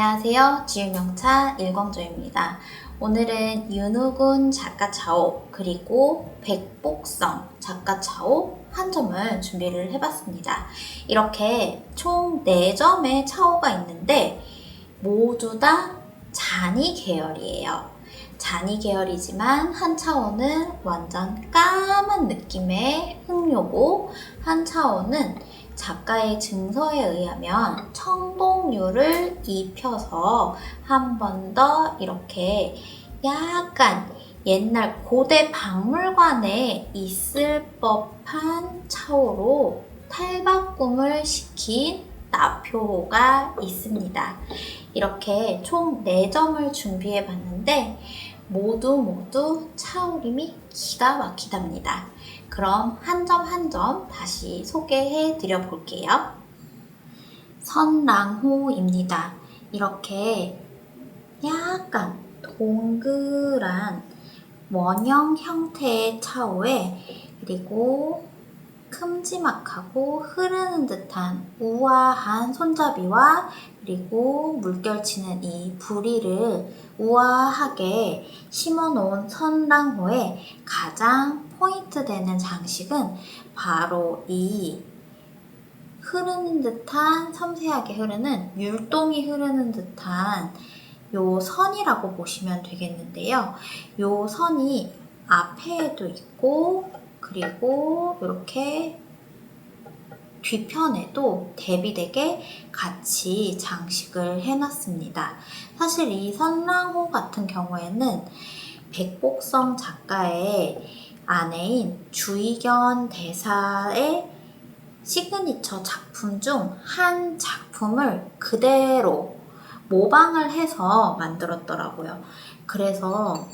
안녕하세요. 지윤영차 일광조입니다. 오늘은 윤우군 작가 차오 그리고 백복성 작가 차오 한 점을 준비를 해봤습니다. 이렇게 총 4점의 차오가 있는데 모두 다 잔이 계열이에요. 잔이 계열이지만 한 차오는 완전 까만 느낌의 흑료고 한 차오는 작가의 증서에 의하면 청동류를 입혀서 한 번 더 이렇게 약간 옛날 고대 박물관에 있을 법한 차오로 탈바꿈을 시킨 나표가 있습니다. 이렇게 총 4점을 준비해 봤는데 모두 모두 차오림이 기가 막히답니다. 그럼 한 점 한 점 다시 소개해 드려 볼게요. 선랑호입니다. 이렇게 약간 동그란 원형 형태의 차오에 그리고 큼지막하고 흐르는 듯한 우아한 손잡이와 그리고 물결치는 이 부리를 우아하게 심어놓은 선랑호의 가장 포인트 되는 장식은 바로 이 흐르는 듯한 섬세하게 흐르는 율동이 흐르는 듯한 요 선이라고 보시면 되겠는데요. 요 선이 앞에도 있고 그리고 이렇게 뒤편에도 대비되게 같이 장식을 해놨습니다. 사실 이 선랑호 같은 경우에는 백복성 작가의 아내인 주의견 대사의 시그니처 작품 중 한 작품을 그대로 모방을 해서 만들었더라고요. 그래서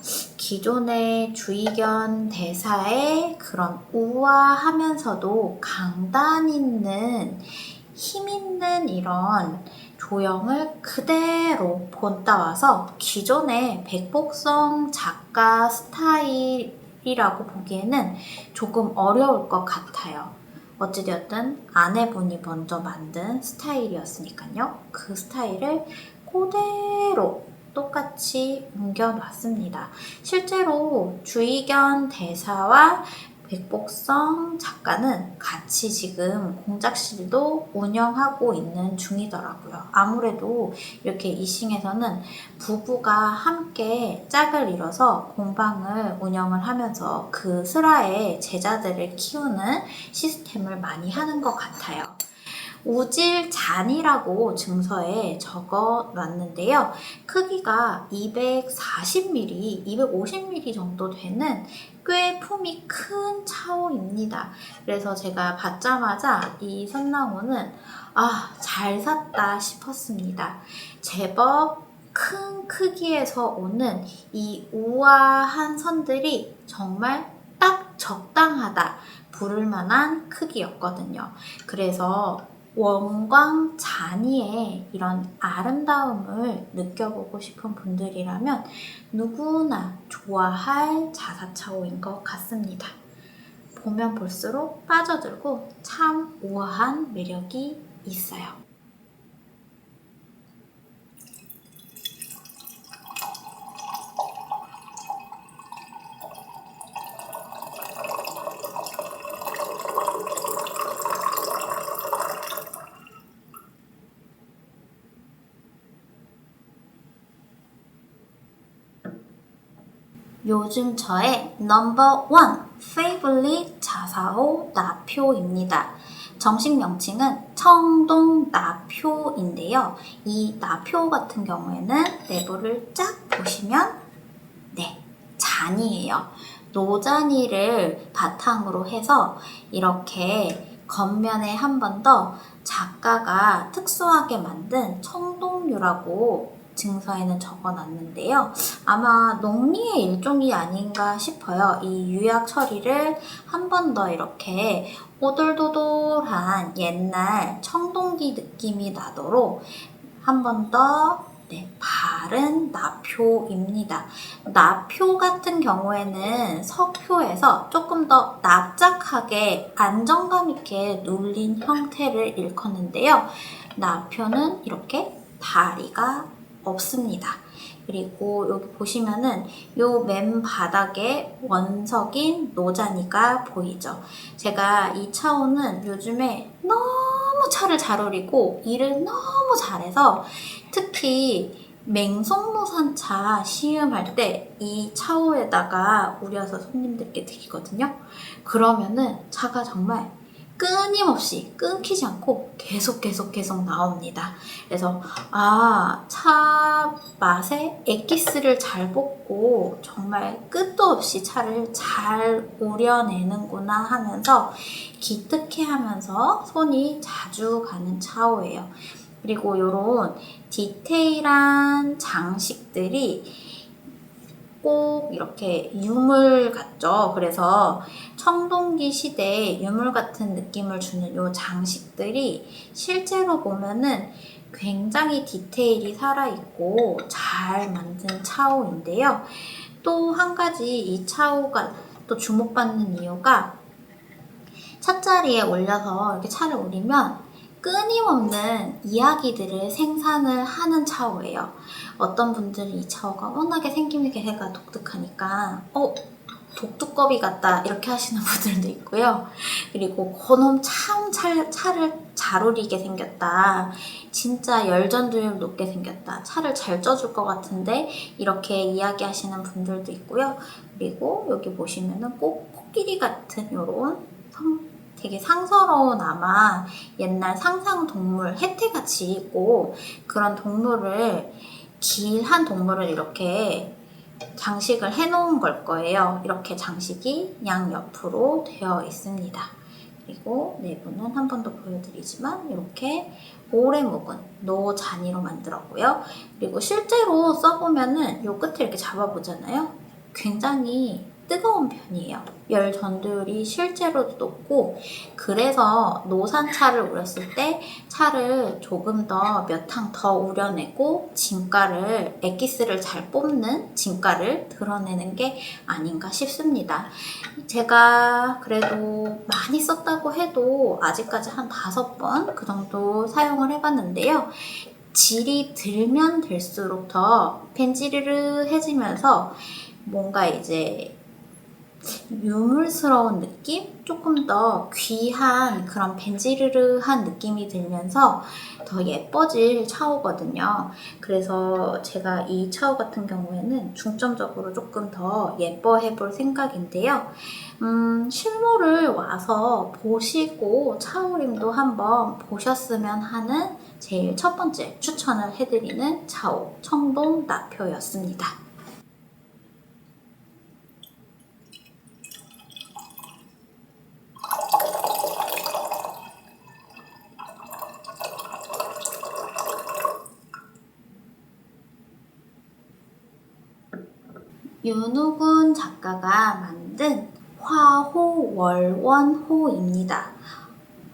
기존의 주의견 대사의 그런 우아하면서도 강단 있는 힘 있는 이런 조형을 그대로 본따와서 기존의 백복성 작가 스타일이라고 보기에는 조금 어려울 것 같아요. 어찌되었든 아내분이 먼저 만든 스타일이었으니까요. 그 스타일을 그대로 똑같이 옮겨놨습니다. 실제로 주의견 대사와 백복성 작가는 같이 지금 공작실도 운영하고 있는 중이더라고요. 아무래도 이렇게 이싱에서는 부부가 함께 짝을 이뤄서 공방을 운영을 하면서 그 슬하에 제자들을 키우는 시스템을 많이 하는 것 같아요. 우질잔이라고 증서에 적어 놨는데요. 크기가 240mm, 250mm 정도 되는 꽤 품이 큰 차오입니다. 그래서 제가 받자마자 이 선랑호는 아, 잘 샀다 싶었습니다. 제법 큰 크기에서 오는 이 우아한 선들이 정말 딱 적당하다 부를 만한 크기였거든요. 그래서 원광 잔이의 이런 아름다움을 느껴보고 싶은 분들이라면 누구나 좋아할 자사차오인 것 같습니다. 보면 볼수록 빠져들고 참 우아한 매력이 있어요. 요즘 저의 넘버 원 페이블릿 자사호 나표입니다. 정식 명칭은 청동 나표인데요. 이 나표 같은 경우에는 내부를 쫙 보시면 네, 잔이에요. 노잔이를 바탕으로 해서 이렇게 겉면에 한 번 더 작가가 특수하게 만든 청동류라고 증서에는 적어놨는데요. 아마 농리의 일종이 아닌가 싶어요. 이 유약 처리를 한 번 더 이렇게 오돌도돌한 옛날 청동기 느낌이 나도록 한 번더 네, 바른 나표입니다. 나표 같은 경우에는 석표에서 조금 더 납작하게 안정감 있게 눌린 형태를 일컫는데요. 나표는 이렇게 다리가 없습니다. 그리고 여기 보시면은 요 맨 바닥에 원석인 노자니가 보이죠. 제가 이 차오는 요즘에 너무 차를 잘 오리고 일을 너무 잘해서 특히 맹성노산차 시음할 때 이 차오에다가 우려서 손님들께 드리거든요. 그러면은 차가 정말 끊임없이 끊기지 않고 계속 계속 계속 나옵니다. 그래서 아, 차 맛에 엑기스를 잘 뽑고 정말 끝도 없이 차를 잘 우려내는구나 하면서 기특해 하면서 손이 자주 가는 차오예요. 그리고 이런 디테일한 장식들이 꼭 이렇게 유물 같죠. 그래서 청동기 시대에 유물 같은 느낌을 주는 이 장식들이 실제로 보면은 굉장히 디테일이 살아있고 잘 만든 차오인데요. 또 한 가지 이 차오가 또 주목받는 이유가 찻자리에 올려서 이렇게 차를 우리면 끊임없는 이야기들을 생산을 하는 차오예요. 어떤 분들은 이 차오가 워낙에 생김새가 독특하니까 어 독두꺼비 같다 이렇게 하시는 분들도 있고요. 그리고 그놈 참 차, 차를 잘 우리게 생겼다. 진짜 열전도율 높게 생겼다. 차를 잘 쪄줄 것 같은데 이렇게 이야기하시는 분들도 있고요. 그리고 여기 보시면은 꼭 코끼리 같은 요런 성- 되게 상서로운 아마 옛날 상상 동물 혜태같이 있고 그런 동물을 길한 동물을 이렇게 장식을 해 놓은 걸 거예요. 이렇게 장식이 양 옆으로 되어 있습니다. 그리고 내부는 한 번 더 보여드리지만 이렇게 오래 묵은 노잔이로 만들었고요. 그리고 실제로 써보면은 요 끝을 이렇게 잡아보잖아요. 굉장히 뜨거운 편이에요. 열 전도율이 실제로도 높고 그래서 노산 차를 우렸을 때 차를 조금 더 몇 탕 더 우려내고 진가를 엑기스를 잘 뽑는 진가를 드러내는 게 아닌가 싶습니다. 제가 그래도 많이 썼다고 해도 아직까지 한 다섯 번 그 정도 사용을 해봤는데요. 질이 들면 들수록 더 펜지르르해지면서 뭔가 이제 유물스러운 느낌? 조금 더 귀한 그런 벤지르르한 느낌이 들면서 더 예뻐질 차오거든요. 그래서 제가 이 차오 같은 경우에는 중점적으로 조금 더 예뻐해 볼 생각인데요. 음, 실물을 와서 보시고 차오림도 한번 보셨으면 하는 제일 첫 번째 추천을 해드리는 차오 청동 나표였습니다. 윤우군 작가가 만든 화호월원호입니다.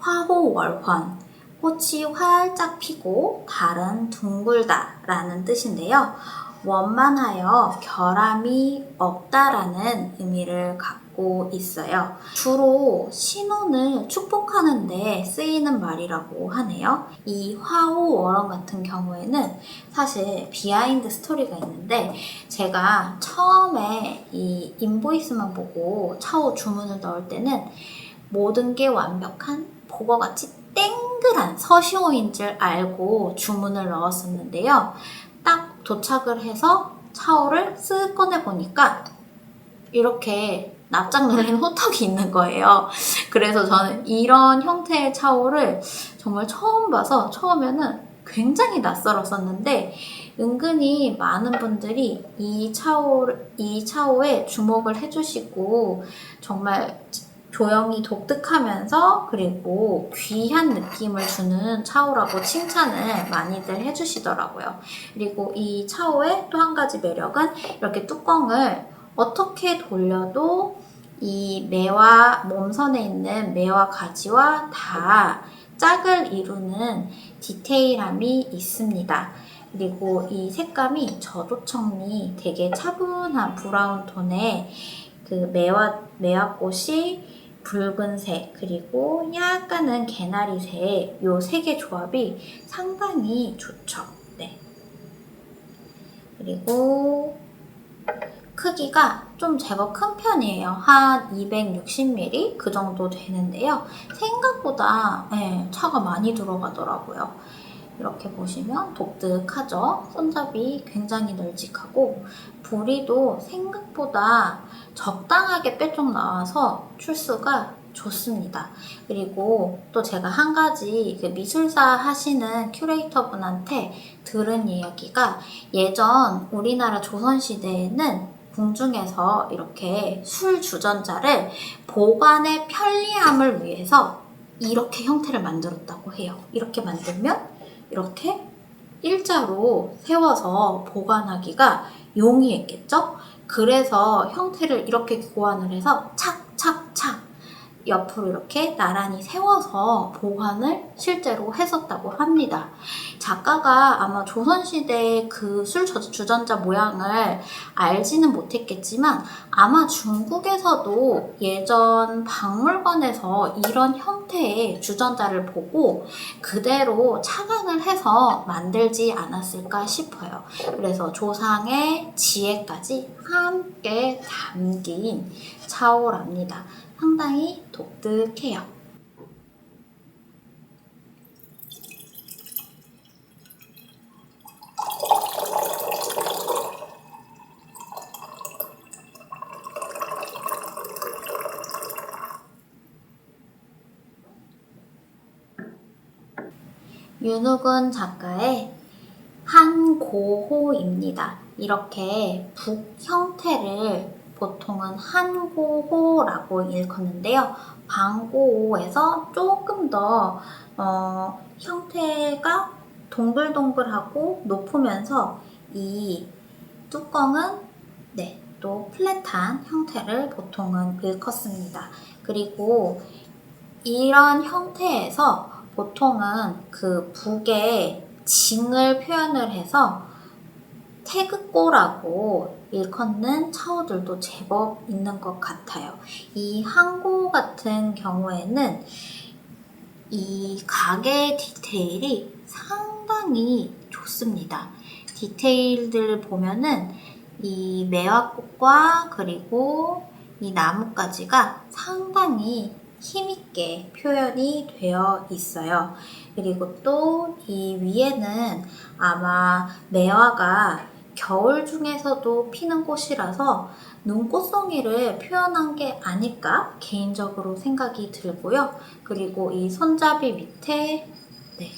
화호월원. 꽃이 활짝 피고 달은 둥글다 라는 뜻인데요. 원만하여 결함이 없다라는 의미를 갖고 있어요. 주로 신혼을 축복하는데 쓰이는 말이라고 하네요. 이 화호월원 같은 경우에는 사실 비하인드 스토리가 있는데 제가 처음에 이 인보이스만 보고 차오 주문을 넣을 때는 모든 게 완벽한 보거같이 땡글한 서시오인 줄 알고 주문을 넣었었는데요. 딱 도착을 해서 차오를 쓱 꺼내 보니까 이렇게 납작 놀란 호떡이 있는 거예요. 그래서 저는 이런 형태의 차오를 정말 처음 봐서 처음에는 굉장히 낯설었었는데 은근히 많은 분들이 이 차오 이 차오에 주목을 해주시고 정말 조형이 독특하면서 그리고 귀한 느낌을 주는 차오라고 칭찬을 많이들 해주시더라고요. 그리고 이 차오의 또 한 가지 매력은 이렇게 뚜껑을 어떻게 돌려도 이 매와 몸선에 있는 매와 가지와 다 짝을 이루는 디테일함이 있습니다. 그리고 이 색감이 저도청리 되게 차분한 브라운 톤의 그 매화, 매화꽃이 붉은색 그리고 약간은 개나리색 요 세 개 조합이 상당히 좋죠. 그리고 크기가 좀 제법 큰 편이에요. 한 260ml 그 정도 되는데요. 생각보다 예, 차가 많이 들어가더라고요. 이렇게 보시면 독특하죠? 손잡이 굉장히 널찍하고 부리도 생각보다 적당하게 빼쪽 나와서 출수가 좋습니다. 그리고 또 제가 한 가지 그 미술사 하시는 큐레이터 분한테 들은 이야기가 예전 우리나라 조선시대에는 궁중에서 이렇게 술 주전자를 보관의 편리함을 위해서 이렇게 형태를 만들었다고 해요. 이렇게 만들면 이렇게 일자로 세워서 보관하기가 용이했겠죠? 그래서 형태를 이렇게 고안을 해서 착착착 옆으로 이렇게 나란히 세워서 보관을 실제로 했었다고 합니다. 작가가 아마 조선시대 그 술 주전자 모양을 알지는 못했겠지만 아마 중국에서도 예전 박물관에서 이런 형태의 주전자를 보고 그대로 착안을 해서 만들지 않았을까 싶어요. 그래서 조상의 지혜까지 함께 담긴 차오랍니다. 상당히 독특해요. 윤우근 작가의 한고호입니다. 이렇게 북 형태를 보통은 한고호라고 일컫는데요. 방고호에서 조금 더 어, 형태가 동글동글하고 높으면서 이 뚜껑은 네, 또 플랫한 형태를 보통은 일컫습니다. 그리고 이런 형태에서 보통은 그 북의 징을 표현을 해서 태극고라고 일컫는 차오들도 제법 있는 것 같아요. 이 항고 같은 경우에는 이 가게 디테일이 상당히 좋습니다. 디테일들 보면은 이 매화꽃과 그리고 이 나뭇가지가 상당히 힘있게 표현이 되어 있어요. 그리고 또 이 위에는 아마 매화가 겨울 중에서도 피는 꽃이라서 눈꽃송이를 표현한 게 아닐까 개인적으로 생각이 들고요. 그리고 이 손잡이 밑에 네,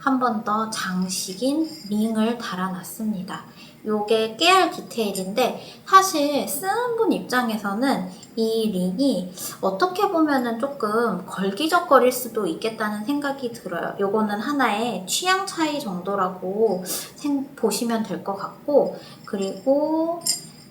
한 번 더 장식인 링을 달아놨습니다. 요게 깨알 디테일인데 사실 쓰는 분 입장에서는 이 링이 어떻게 보면은 조금 걸기적거릴 수도 있겠다는 생각이 들어요. 요거는 하나의 취향 차이 정도라고 생, 보시면 될 것 같고 그리고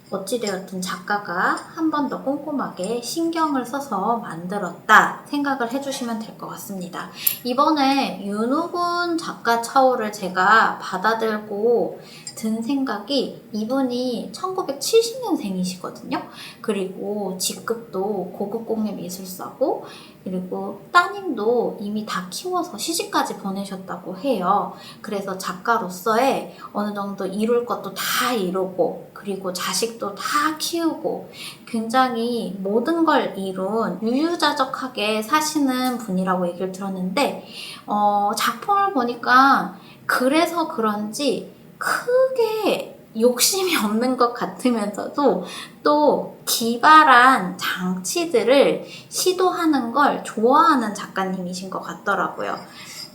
어찌되었든 작가가 한 번 더 꼼꼼하게 신경을 써서 만들었다 생각을 해주시면 될 것 같습니다. 이번에 윤우군 작가 차오를 제가 받아들고 든 생각이 이분이 1970년생이시거든요. 그리고 직급도 고급 공예 미술사고 그리고 따님도 이미 다 키워서 시집까지 보내셨다고 해요. 그래서 작가로서의 어느 정도 이룰 것도 다 이루고 그리고 자식도 다 키우고 굉장히 모든 걸 이룬 유유자적하게 사시는 분이라고 얘기를 들었는데 어, 작품을 보니까 그래서 그런지 크게 욕심이 없는 것 같으면서도 또 기발한 장치들을 시도하는 걸 좋아하는 작가님이신 것 같더라고요.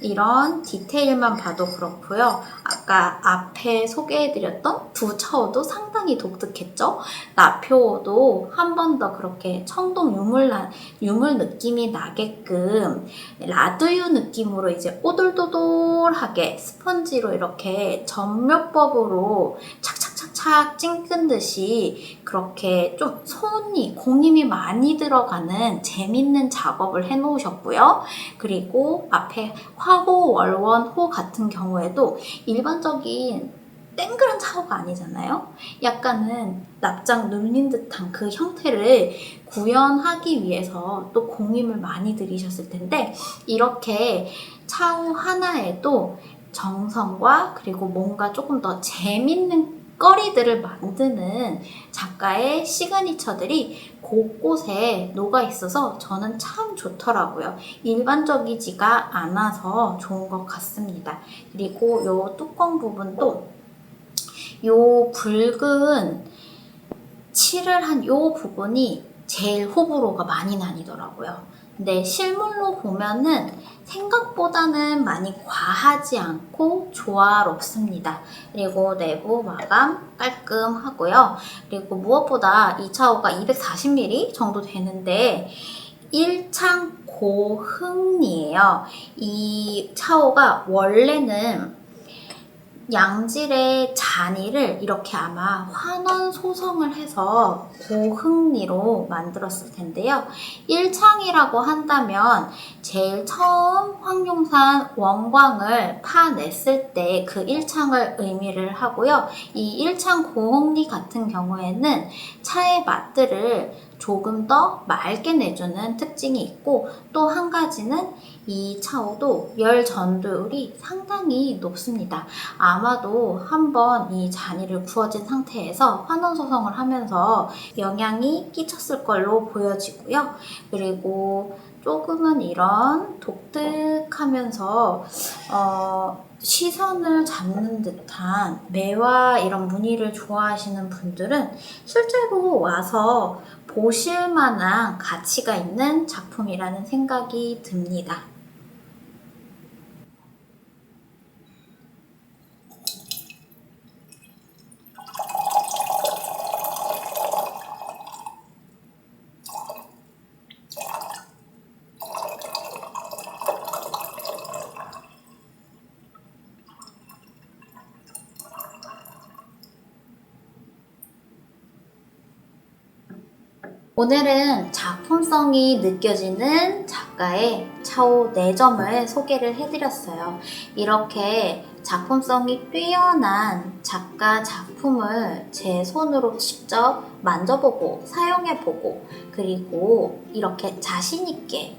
이런 디테일만 봐도 그렇고요. 아까 앞에 소개해드렸던 두 차오도 상당히 독특했죠. 나표도 한 번 더 그렇게 청동 유물 유물 느낌이 나게끔 라드유 느낌으로 이제 오돌도돌하게 스펀지로 이렇게 전묘법으로 착착착착 찡끈 듯이 그렇게 좀 손이 공임이 많이 들어가는 재밌는 작업을 해 놓으셨고요. 그리고 앞에 화 호, 월원, 호 같은 경우에도 일반적인 땡그란 차호가 아니잖아요. 약간은 납작 눌린 듯한 그 형태를 구현하기 위해서 또 공임을 많이 들이셨을 텐데 이렇게 차후 하나에도 정성과 그리고 뭔가 조금 더 재밌는 먹 거리들을 만드는 작가의 시그니처들이 곳곳에 녹아 있어서 저는 참 좋더라고요. 일반적이지가 않아서 좋은 것 같습니다. 그리고 요 뚜껑 부분도 요 붉은 칠을 한 요 부분이 제일 호불호가 많이 나뉘더라고요. 근데 실물로 보면은 생각보다는 많이 과하지 않고 조화롭습니다. 그리고 내부 마감 깔끔하고요. 그리고 무엇보다 이 차오가 240ml 정도 되는데 1창 고흥리예요. 이 차오가 원래는 양질의 잔이를 이렇게 아마 환원 소성을 해서 고흥리로 만들었을 텐데요. 1창이라고 한다면 제일 처음 황룡산 원광을 파냈을 때그 1창을 의미를 하고요. 이 1창 고흥리 같은 경우에는 차의 맛들을 조금 더 맑게 내주는 특징이 있고 또 한 가지는 이 차오도 열 전도율이 상당히 높습니다. 아마도 한번 이 잔이를 구워진 상태에서 환원 소성을 하면서 영향이 끼쳤을 걸로 보여지고요. 그리고 조금은 이런 독특하면서 어, 시선을 잡는 듯한 매와 이런 무늬를 좋아하시는 분들은 실제로 와서 보실 만한 가치가 있는 작품이라는 생각이 듭니다. 오늘은 작품성이 느껴지는 작가의 차오 4점을 소개를 해드렸어요. 이렇게 작품성이 뛰어난 작가 작품을 제 손으로 직접 만져보고 사용해보고 그리고 이렇게 자신있게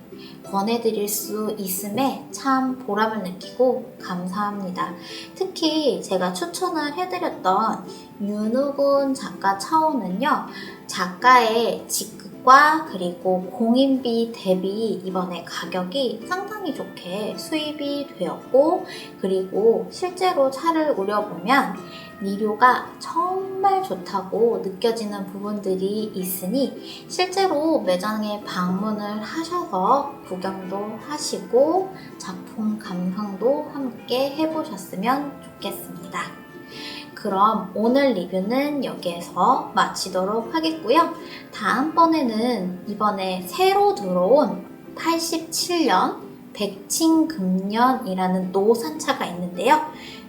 권해드릴 수 있음에 참 보람을 느끼고 감사합니다. 특히 제가 추천을 해드렸던 윤우군 작가 차오는요, 작가의 직급과 그리고 공인비 대비 이번에 가격이 상당히 좋게 수입이 되었고, 그리고 실제로 차를 우려보면 니료가 정말 좋다고 느껴지는 부분들이 있으니 실제로 매장에 방문을 하셔서 구경도 하시고 작품 감상도 함께 해보셨으면 좋겠습니다. 그럼 오늘 리뷰는 여기에서 마치도록 하겠고요. 다음번에는 이번에 새로 들어온 87년 백칭금년이라는 노산차가 있는데요.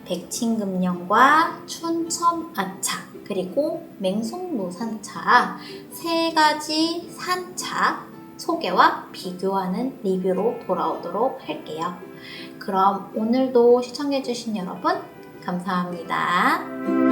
백칭금년과 춘첨아차 그리고 맹송노산차 세 가지 산차 소개와 비교하는 리뷰로 돌아오도록 할게요. 그럼 오늘도 시청해주신 여러분 감사합니다.